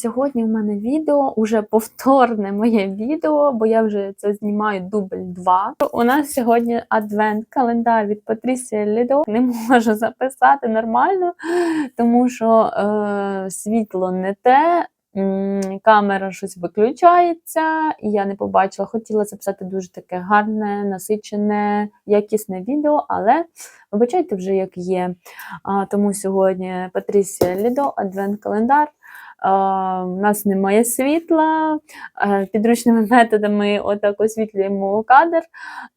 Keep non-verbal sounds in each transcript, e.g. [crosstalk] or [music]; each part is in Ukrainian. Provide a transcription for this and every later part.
сьогодні в мене відео, уже повторне моє відео, бо я вже це знімаю дубль 2. У нас сьогодні адвент-календар від Патрісія Лідо. Не можу записати нормально, тому що е, світло не те. Камера щось виключається, і я не побачила. Хотіла записати дуже таке гарне, насичене, якісне відео, але вибачайте вже, як є. А, тому сьогодні Патрісія Лідо, адвент-календар. У нас немає світла, підручними методами отак освітлюємо кадр.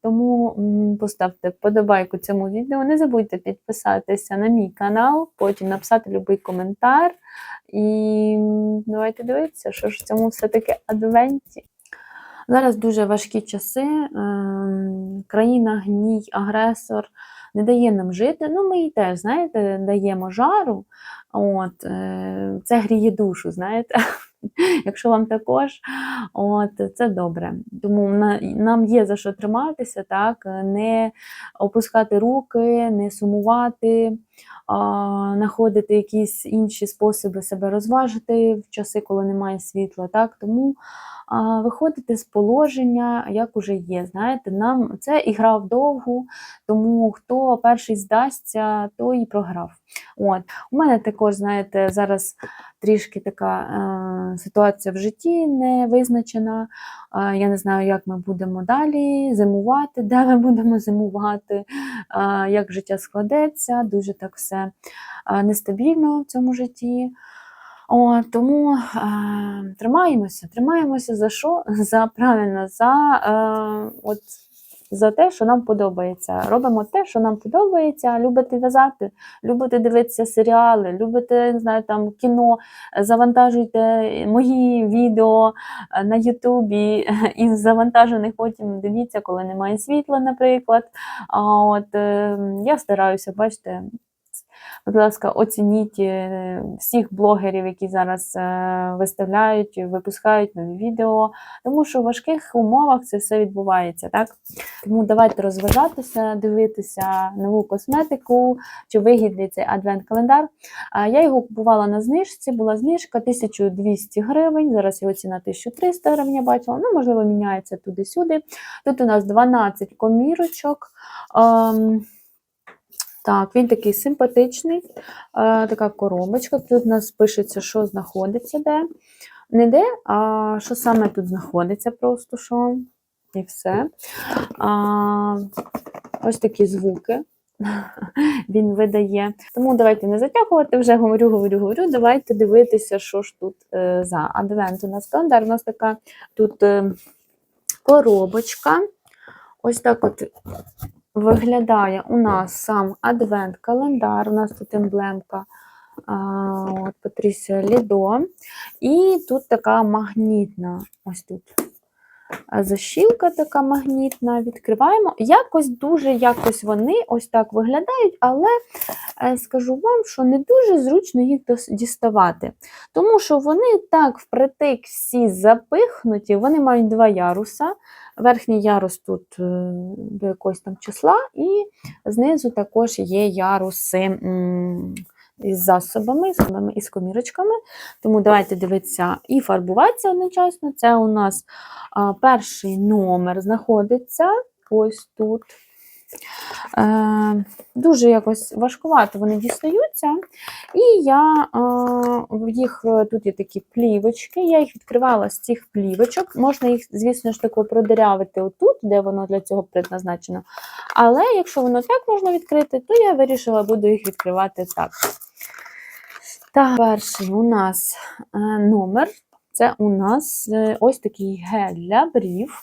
Тому поставте вподобайку цьому відео. Не забудьте підписатися на мій канал, потім написати будь-який коментар. І давайте дивитися, що ж в цьому все-таки адвенті. Зараз дуже важкі часи. ем, Країна гній, агресор не дає нам жити. Ну, ми їй теж, знаєте, даємо жару. От, е, це гріє душу, знаєте. [laughs] Якщо вам також, от, це добре. Тому на- нам є за що триматися, так, не опускати руки, не сумувати, знаходити якісь інші способи себе розважити в часи, коли немає світла. Так? Тому виходити з положення, як уже є. Знаєте, нам це ігра вдовгу, тому хто перший здасться, той і програв. От. У мене також, знаєте, зараз трішки така е, ситуація в житті не визначена. Е, я не знаю, як ми будемо далі зимувати, де ми будемо зимувати, е, як життя складеться, дуже так все нестабільно в цьому житті. О, тому е, тримаємося, тримаємося за що? [laughs] За правильно, за, е, от, за те, що нам подобається. Робимо те, що нам подобається. Любите в'язати, любите дивитися серіали, любите не знаю, там, кіно, завантажуйте мої відео е, на Ютубі [laughs] із завантажених потім дивіться, коли немає світла, наприклад. А от е, я стараюся, бачите. Будь ласка, оцініть е, всіх блогерів, які зараз е, виставляють, випускають нові відео, тому що в важких умовах це все відбувається, так? Тому давайте розважатися, дивитися нову косметику, чи вигідний цей адвент-календар. Я його купувала на знижці, була знижка 1200 гривень, зараз його ціна 1300 гривень, я бачила, ну, можливо, міняється туди-сюди. Тут у нас 12 комірочок. Так, він такий симпатичний, е, така коробочка. Тут у нас пишеться, що знаходиться де. Не де, а що саме тут знаходиться, просто що. І все. А, ось такі звуки [laughs] він видає. Тому давайте не затягувати, вже говорю, говорю, говорю. Давайте дивитися, що ж тут е, за адвент. У нас календар. У нас така тут е, коробочка. Ось так от виглядає у нас сам адвент-календар. У нас тут емблемка от, Патрісія Лідо. І тут така магнітна. Ось тут защілка така магнітна. Відкриваємо. Якось дуже якось вони ось так виглядають, але е, скажу вам, що не дуже зручно їх діставати. Тому що вони так впритик всі запихнуті, вони мають два яруса. Верхній ярус тут е, до якогось там числа, і знизу також є яруси із засобами, з із комірочками. Тому давайте дивитися і фарбуватися одночасно. Це у нас перший номер знаходиться ось тут. Е, дуже якось важкувато вони дістаються. І я е, їх е, тут є такі плівочки. Я їх відкривала з цих плівочок. Можна їх, звісно ж тако, продирявити отут, де воно для цього предназначено. Але якщо воно так можна відкрити, то я вирішила буду їх відкривати так. Так, перший у нас е, номер. Це у нас е, ось такий гель для брів.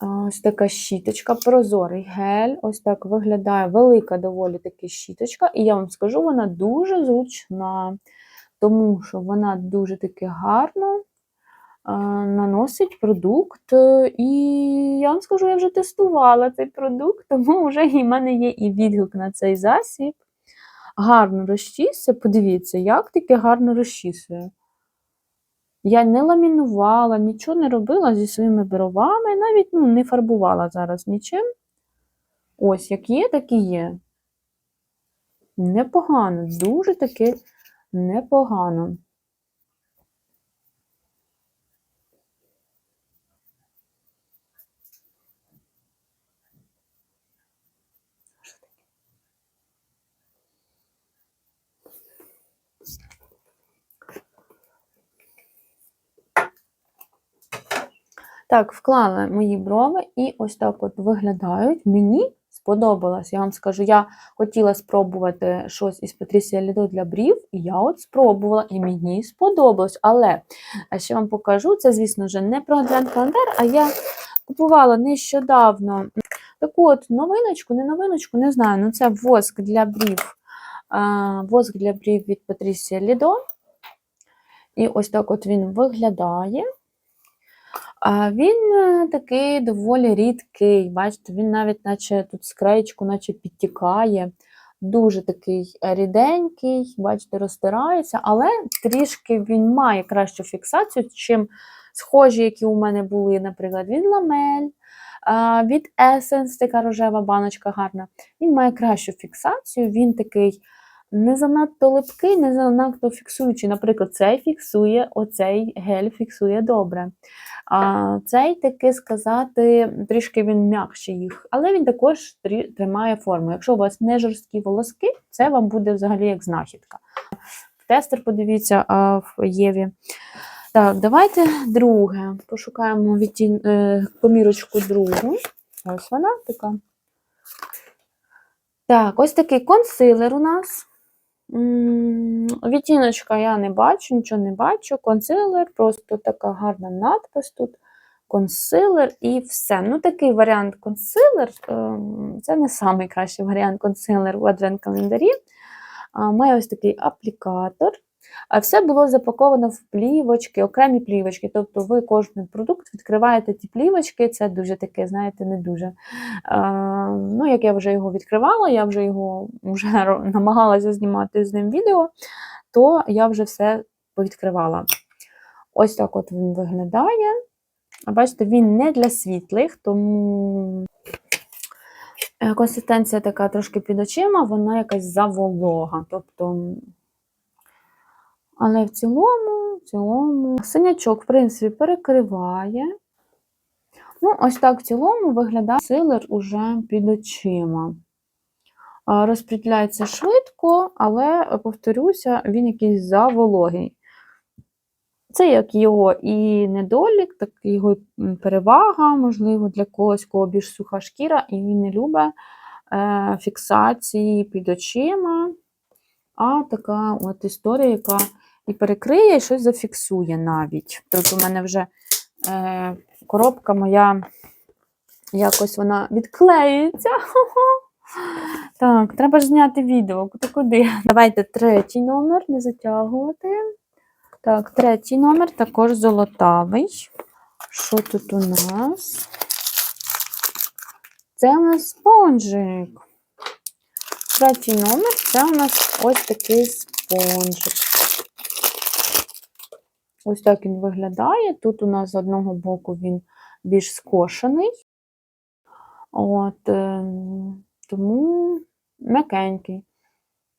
Ось така щіточка, прозорий гель. Ось так виглядає велика доволі таки щіточка. І я вам скажу, вона дуже зручна, тому що вона дуже таки гарно наносить продукт. І я вам скажу, я вже тестувала цей продукт, тому вже і в мене є і відгук на цей засіб. Гарно розчісує. Подивіться, як таке гарно розчісує. Я не ламінувала, нічого не робила зі своїми бровами, навіть ну, не фарбувала зараз нічим. Ось, як є, так і є. Непогано, дуже таки непогано. Так, вклала мої брови і ось так от виглядають. Мені сподобалось. Я вам скажу, я хотіла спробувати щось із Патрісія Лідо для брів, і я от спробувала, і мені сподобалось. Але ще вам покажу, це, звісно, вже не про адвент календар, а я купувала нещодавно таку от новиночку, не новиночку, не знаю, ну це воск для брів. Воск для брів від Патрісія Лідо. І ось так от він виглядає. Він е, такий доволі рідкий. Бачите, він навіть, наче тут скреєчку, наче підтікає. Дуже такий ріденький, бачите, розтирається, але трішки він має кращу фіксацію, чим схожі, які у мене були, наприклад, від ламель, від Essence, така рожева баночка гарна. Він має кращу фіксацію, він такий не занадто липкий, не занадто фіксуючий. Наприклад, цей фіксує, оцей гель фіксує добре. А цей таки сказати, трішки він м'якший їх, але він також тримає форму. Якщо у вас не жорсткі волоски, це вам буде взагалі як знахідка. Тестер, подивіться в Єві. Так, давайте друге. Пошукаємо відтін... е, помірочку другу. Ось вона така. Так, ось такий консилер у нас. Відтіночка я не бачу, нічого не бачу. Консилер, просто така гарна надпис тут. Консилер і все. Ну, такий варіант консилер. ем, Це не найкращий варіант консилер в адвент-календарі. Має ось такий аплікатор. Все було запаковано в плівочки, окремі плівочки. Тобто ви кожен продукт відкриваєте ті плівочки, це дуже таке, знаєте, не дуже. Ну, як я вже його відкривала, я вже його вже [laughs] намагалася знімати з ним відео, то я вже все повідкривала. Ось так от він виглядає. А Бачите, він не для світлих, тому е, консистенція така трошки під очима, вона якась заволога. Тобто, але в цілому, в цілому, синячок, в принципі, перекриває. Ну, ось так в цілому виглядає силер уже під очима. А, швидко, але, повторюся, він якийсь завологий. Це як його і недолік, так і його перевага, можливо, для когось, кого більш суха шкіра, і він не любить е, фіксації під очима. А така от історія, яка і перекриє, і щось зафіксує навіть. Тут у мене вже е, коробка моя якось вона відклеюється. [laughs] Так, треба ж зняти відео. Куди куди? Давайте третій номер, не затягувати. Так, третій номер також золотавий. Що тут у нас? Це у нас спонжик. Третій номер це у нас ось такий спонжик. Ось так він виглядає. Тут у нас з одного боку він більш скошений. От, е, тому м'якенький,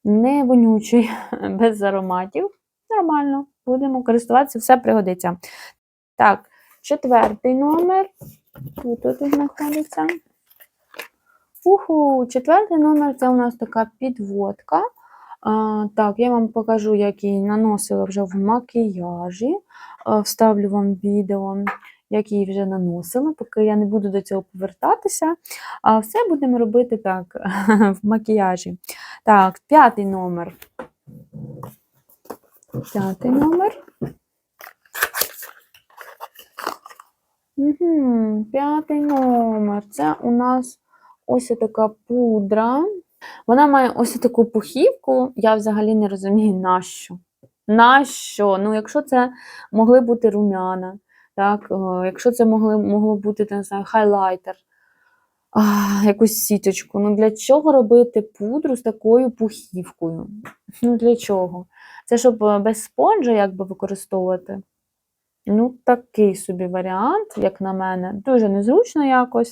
не вонючий, [laughs] без ароматів. Нормально, будемо користуватися, все пригодиться. Так, четвертий номер. Тут тут знаходиться. Уху, четвертий номер це у нас така підводка. А, так, я вам покажу, як її наносила вже в макіяжі. А, вставлю вам відео, як її вже наносила, поки я не буду до цього повертатися. А все будемо робити так, [laughs] в макіяжі. Так, п'ятий номер. П'ятий номер. Угу, п'ятий номер. Це у нас ось така пудра. Вона має ось таку пухівку. Я взагалі не розумію, нащо. Нащо? Ну, якщо це могли бути румяна, так, якщо це могли, могло бути, не знаю, хайлайтер, а, якусь сіточку. Ну для чого робити пудру з такою пухівкою? Ну, для чого? Це щоб е, без спонжа якби використовувати. Ну, такий собі варіант, як на мене, дуже незручно якось.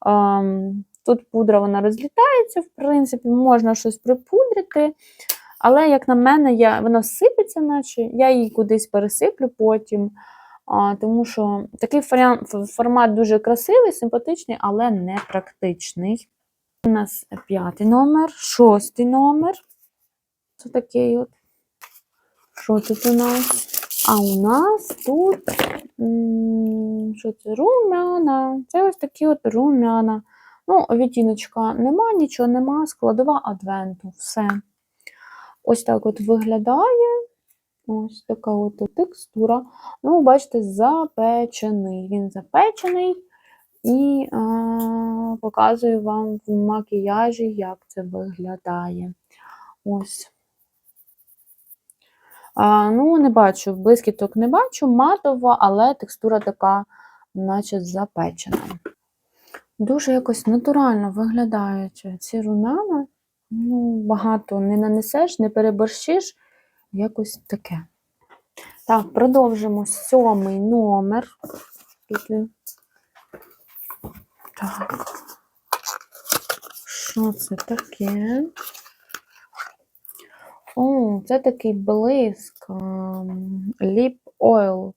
Ам, Тут пудра вона розлітається, в принципі, можна щось припудрити. Але, як на мене, я, вона сипеться, наче я її кудись пересиплю потім. А, тому що такий формат дуже красивий, симпатичний, але не практичний. У нас п'ятий номер, шостий номер. Це такий от. Що тут у нас? А у нас тут що це? Румяна. Це ось такі от румяна. Ну, відтіночка нема, нічого нема, складова адвенту. Все. Ось так от виглядає. Ось така от текстура. Ну, бачите, запечений. Він запечений. І а, показую вам в макіяжі, як це виглядає. Ось. А, ну, не бачу, блискіток не бачу, матова, але текстура така, наче запечена. Дуже якось натурально виглядають ці румяна. Ну, багато не нанесеш, не переборщиш, якось таке. Так, продовжимо сьомий номер. Так. Що це таке? О, це такий блиск. Lip Oil.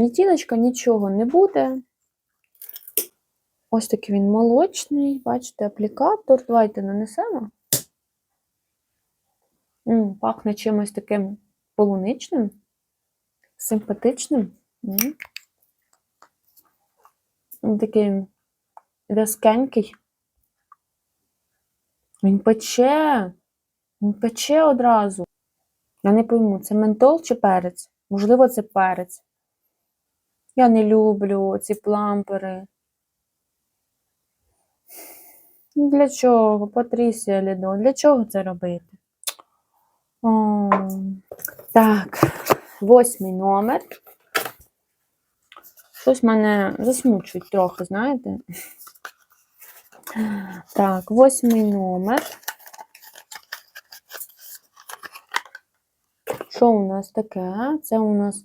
Відтіночка нічого не буде. Ось такий він молочний, бачите, аплікатор. Давайте нанесемо. М, пахне чимось таким полуничним, симпатичним. Він Такий в'язкенький. Він пече. Він пече одразу. Я не пойму, це ментол чи перець? Можливо, це перець. Я не люблю ці плампери. Ну, Для чого? Патрісія Лідо, для чого це робити? О, так, восьмий номер. Щось мене засмучують трохи, знаєте? Так, восьмий номер. Що у нас таке? Це у нас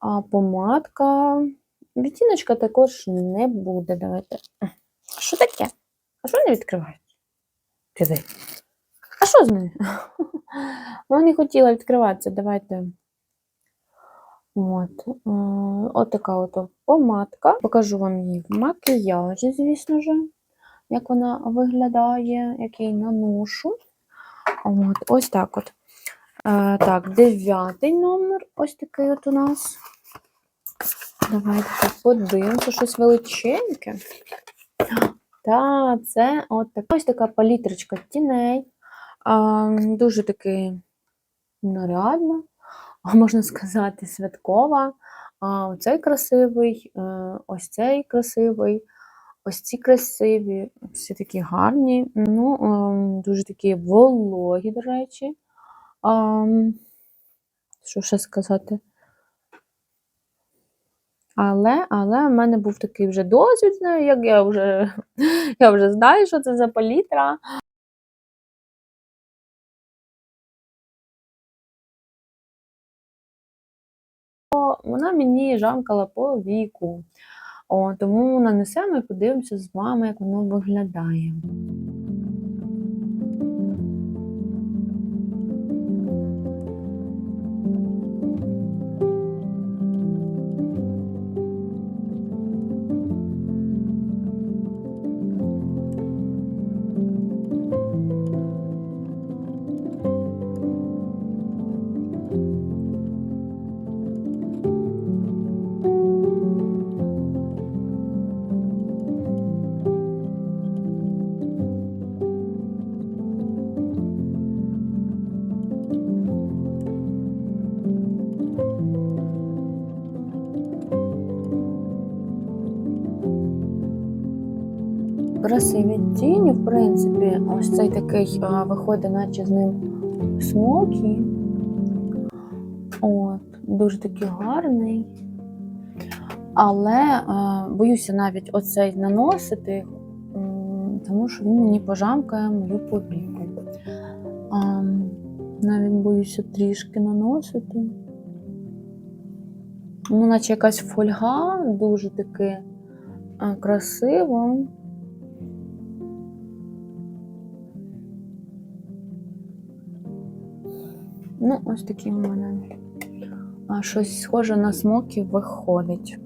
а, помадка. Відтіночка також не буде. Давайте. Що таке? А що не відкривають? Диви. А що з мене? [laughs] Вона не хотіла відкриватися. Давайте. От. е, От така от помадка. Покажу вам її в макіяжі, звісно ж, як вона виглядає, як її наношу. От, ось так от. Е, так, дев'ятий номер. Ось такий от у нас. Давайте так подивимося, щось величеньке. Та, це от так. ось така палітрочка тіней. А, дуже таки нарядна, можна сказати, святкова. А, оцей красивий, е, ось цей красивий, ось ці красиві, всі такі гарні. Ну, ем, дуже такі вологі, до речі. А, що ще сказати? Але, але в мене був такий вже досвід як я вже, [laughs] я вже знаю, що це за палітра. Вона мені жамкала по віку. О, тому нанесемо і подивимося з вами, як воно виглядає. Красиві тіні, в принципі, ось цей такий а, виходить, наче з ним смокі. От, дуже такий гарний. Але а, боюся навіть оцей наносити, тому що він мені пожамкає мою повіку. Навіть боюся трішки наносити. Ну, наче якась фольга, дуже таки красиво. Ну, ось такі у мене а, щось схоже на смокі виходить.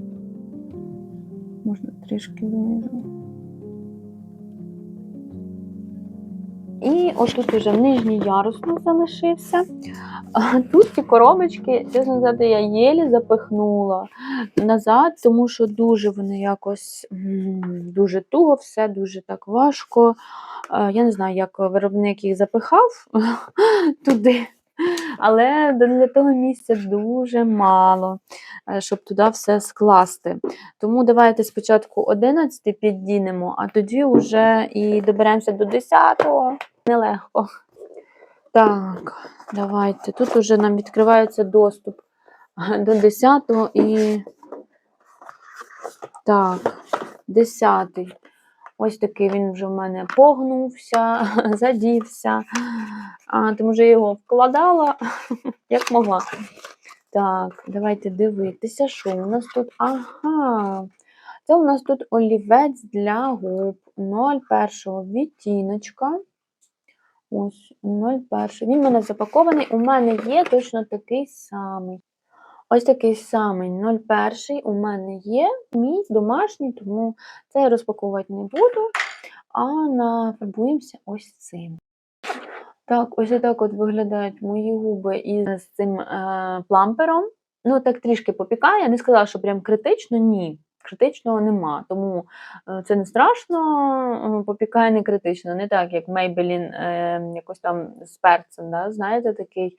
Можна трішки знизу. І ось тут уже нижній ярус у залишився. Тут ці коробочки, чесно сказати, я єлі запихнула назад, тому що дуже вони якось дуже туго, все дуже так важко. Я не знаю, як виробник їх запихав [laughs] туди. Але для того місця дуже мало, е, щоб туди все скласти. Тому давайте спочатку 11 піддінемо, а тоді вже і доберемося до 10-го. Нелегко. Так, давайте. Тут вже нам відкривається доступ до 10-го і. Так, 10-й. Ось такий він вже в мене погнувся, [laughs] задівся. А, тому що його вкладала, [laughs] як могла. Так, давайте дивитися, що у нас тут. Ага. Це у нас тут олівець для губ 01 відтіночка. Ось 01. Він в мене запакований. У мене є точно такий самий. Ось такий самий 01 у мене є. Мій домашній, тому це я розпаковувати не буду. А нафарбуємося ось цим. Так, ось так от виглядають мої губи із цим е, плампером. Ну, так трішки попікає. Я не сказала, що прям критично, ні. Критичного нема, тому е, це не страшно, е, попікає не критично, не так, як Maybelline е, якось там з перцем, да? знаєте, такий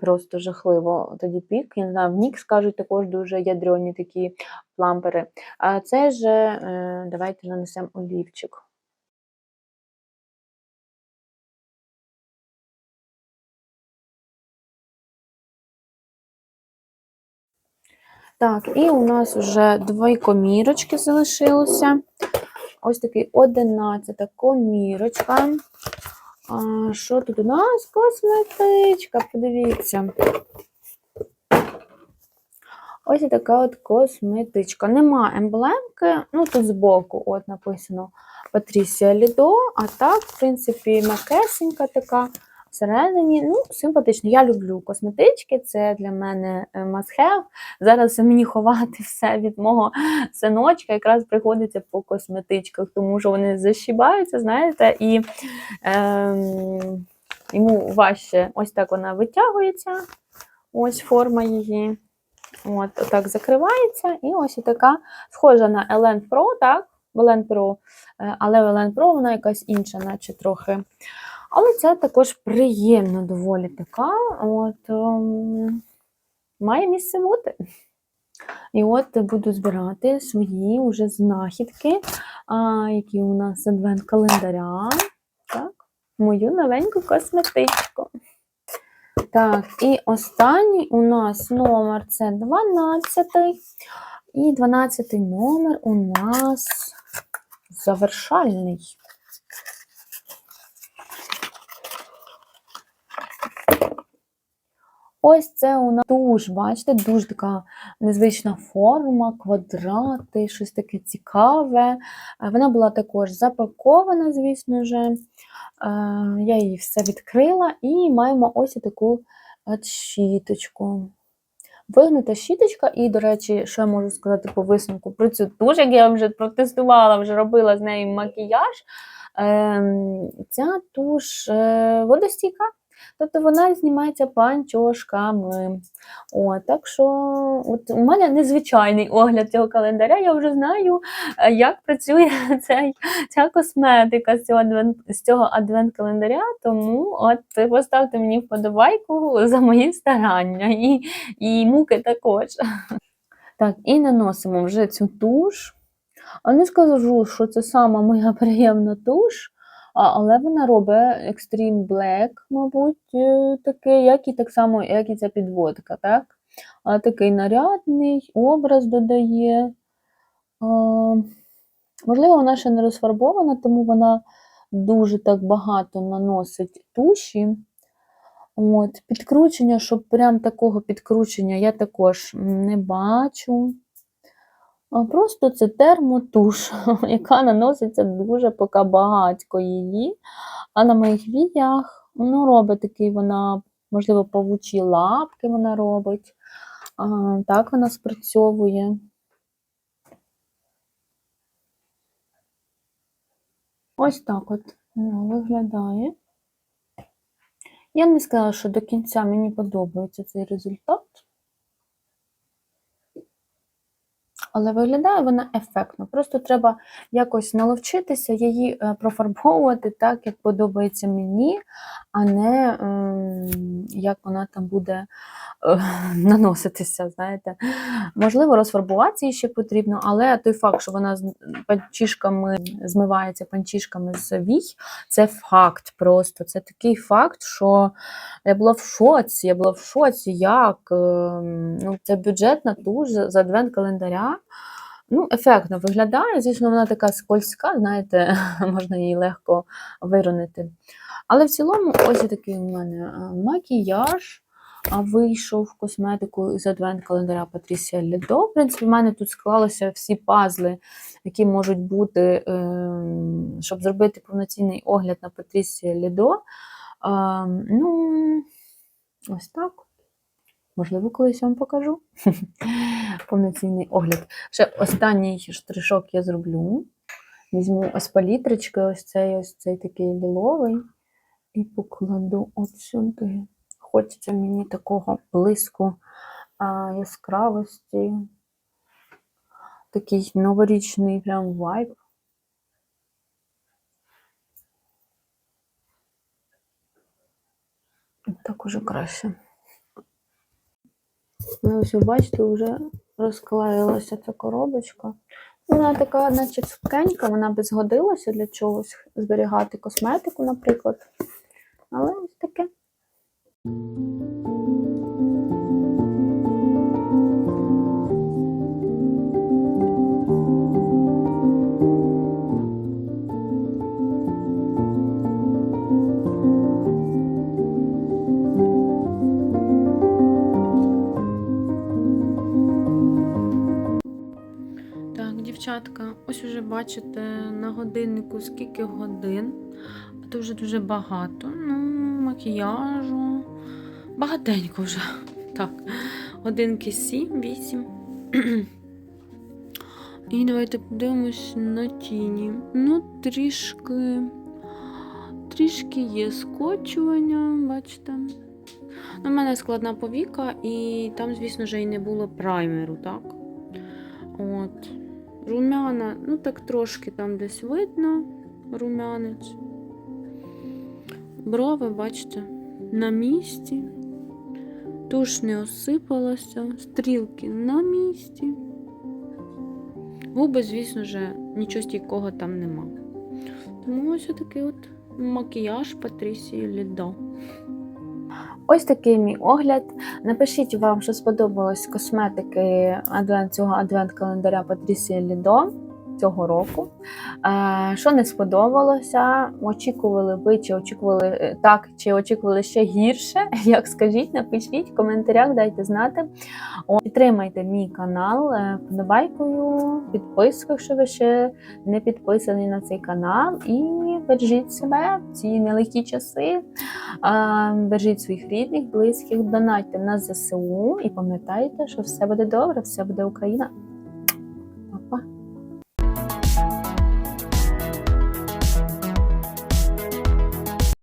просто жахливо тоді пік. Я не знаю, в Нікс кажуть також дуже ядрені такі плампери. А це же е, давайте нанесемо олівчик. Так, і у нас вже дві комірочки залишилося. Ось такий 11 комірочка. А, Що тут у нас? Косметичка, подивіться. Ось така от косметичка. Нема емблемки, ну тут збоку от написано Патрісія Лідо, а так, в принципі, макесенька така. Всередині, ну, симпатично. Я люблю косметички, це для мене е, must have. Зараз мені ховати все від мого синочка, якраз приходиться по косметичках, тому що вони защібаються, знаєте, і ем, йому важче ось так вона витягується. Ось форма її. От, так закривається. І ось така схожа на Elen Pro, так? Elen Pro, е, але Elen Pro вона якась інша, наче трохи. Але це також приємно доволі така. От, ем, має місце бути. І от буду збирати свої вже знахідки, а, які у нас адвент календаря. Так, мою новеньку косметичку. Так, і останній у нас номер це 12. І 12 номер у нас завершальний. Ось це у нас туш, бачите, дуже така незвична форма, квадрати, щось таке цікаве. Е, Вона була також запакована, звісно ж. Е, Я її все відкрила і маємо ось таку от щіточку. Вигнута щіточка, і, до речі, що я можу сказати по висновку про цю туш, як я вже протестувала, вже робила з нею макіяж. Ем, Ця туш е, водостійка. Тобто вона знімається панчошками. О, так що от у мене незвичайний огляд цього календаря. Я вже знаю, е, як працює [laughs] цей, ця косметика з цього адвент, з цього адвент-календаря. Тому от поставте мені вподобайку за мої старання і, і муки також. Так, і наносимо вже цю туш. А не скажу, що це сама моя [laughs] приємна туш. Але вона робить Extreme Black, мабуть, е, такий, як і так само, як і ця підводка, так? А, такий нарядний, образ додає. А, можливо, вона ще не розфарбована, тому вона дуже так багато наносить туші. От, Підкручення, щоб прям такого підкручення я також не бачу. Просто це термотуш, [laughs] яка наноситься дуже поки багатько її. А на моїх віях ну, робить такий вона, можливо, павучі лапки вона робить. А, Так вона спрацьовує. Ось так от вона виглядає. Я не сказала, що до кінця мені подобається цей результат. Але виглядає вона ефектно. Просто треба якось наловчитися її е, профарбовувати так, як подобається мені, а не як вона там буде е, [laughs] наноситися. знаєте. Можливо, розфарбувати її ще потрібно, але той факт, що вона з панчішками змивається панчішками з вій, це факт просто. Це такий факт, що я була в шоці. Я була в шоці, як ем, ну, це бюджетна туш з адвент календаря. Ну, ефектно виглядає. Звісно, вона така скользька, знаєте, [laughs] можна її легко виронити. Але в цілому, ось такий у мене е, макіяж. Вийшов косметику з адвент календаря Патрісія Лідо. В принципі, в мене тут склалися всі пазли, які можуть бути, ем, щоб зробити повноцінний огляд на Патрісія Лідо. Ем, Ну, ось так. Можливо, колись вам покажу. [laughs] Повноцінний огляд. Ще останній штришок я зроблю. Візьму ось палітрочки, ось цей ось цей такий ліловий, і покладу от. Хочеться мені такого блиску а, яскравості. Такий новорічний прям вайб. Так уже краще. Ось ви бачите, вже розклеїлася ця коробочка. Вона така, наче цупкенька, вона би згодилася для чогось зберігати косметику, наприклад. Але ось таке. Дівчатка, ось уже бачите на годиннику скільки годин. А то вже дуже багато. Ну, макіяжу. Багатенько вже. Так. Годинки 7-8. І давайте подивимось на тіні. Ну, трішки. Трішки є скочування, бачите. У мене складна повіка, і там, звісно ж, і не було праймеру, так? От. Румяна, ну так трошки там десь видно румянець. Брови, бачите, на місці. Туш не осипалася, стрілки на місці. Губи, звісно ж, нічого стійкого там нема. Тому ось такий от макіяж Патрісії Лідо. Ось такий мій огляд. Напишіть вам, що сподобалось косметики адвент, цього адвент-календаря Патрісія Лідо цього року. Е, Що не сподобалося? Очікували ви, чи очікували е, так, чи очікували ще гірше? [laughs] Як скажіть, напишіть в коментарях, дайте знати. Підтримайте мій канал е, вподобайкою, підпискою, якщо ви ще не підписані на цей канал. І бережіть себе в ці нелегкі часи. Бережіть своїх рідних, близьких, донайте на ЗСУ і пам'ятайте, що все буде добре, все буде Україна.